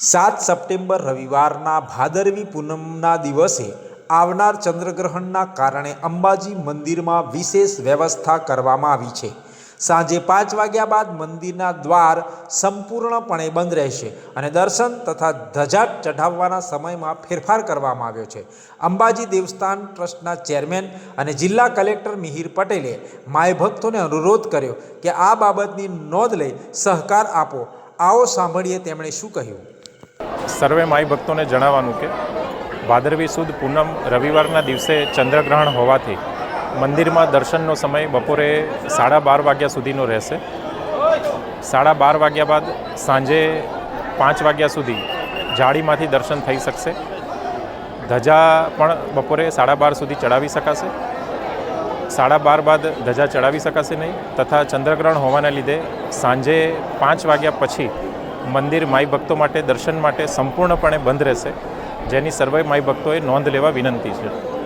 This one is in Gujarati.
સાત સપ્ટેમ્બર રવિવારના ભાદરવી પૂનમના દિવસે આવનાર ચંદ્રગ્રહણના કારણે અંબાજી મંદિરમાં વિશેષ વ્યવસ્થા કરવામાં આવી છે. સાંજે પાંચ વાગ્યા બાદ મંદિરના દ્વાર સંપૂર્ણપણે બંધ રહેશે અને દર્શન તથા ધજા ચઢાવવાના સમયમાં ફેરફાર કરવામાં આવ્યો છે. અંબાજી દેવસ્થાન ટ્રસ્ટના ચેરમેન અને જિલ્લા કલેક્ટર મિહિર પટેલે માય ભક્તોને અનુરોધ કર્યો કે આ બાબતની નોંધ લઈ સહકાર આપો. આવો સાંભળીએ તેમણે શું કહ્યું? સર્વે માઈ ભક્તોને જણાવવાનું કે ભાદરવી સુદ પૂનમ રવિવારના દિવસે ચંદ્રગ્રહણ હોવાથી મંદિરમાં દર્શનનો સમય બપોરે સાડા બાર વાગ્યા સુધીનો રહેશે. સાડા બાર વાગ્યા બાદ સાંજે પાંચ વાગ્યા સુધી જાળીમાંથી દર્શન થઈ શકશે. ધજા પણ બપોરે સાડા બાર સુધી ચડાવી શકાશે. સાડા બાર બાદ ધજા ચડાવી શકાશે નહીં. તથા ચંદ્રગ્રહણ હોવાને લીધે સાંજે પાંચ વાગ્યા પછી મંદિર માઈ ભક્તો માટે દર્શન માટે સંપૂર્ણપણે બંધ રહેશે. જેની સર્વે માઈ ભક્તોએ નોંધ લેવા વિનંતી છે.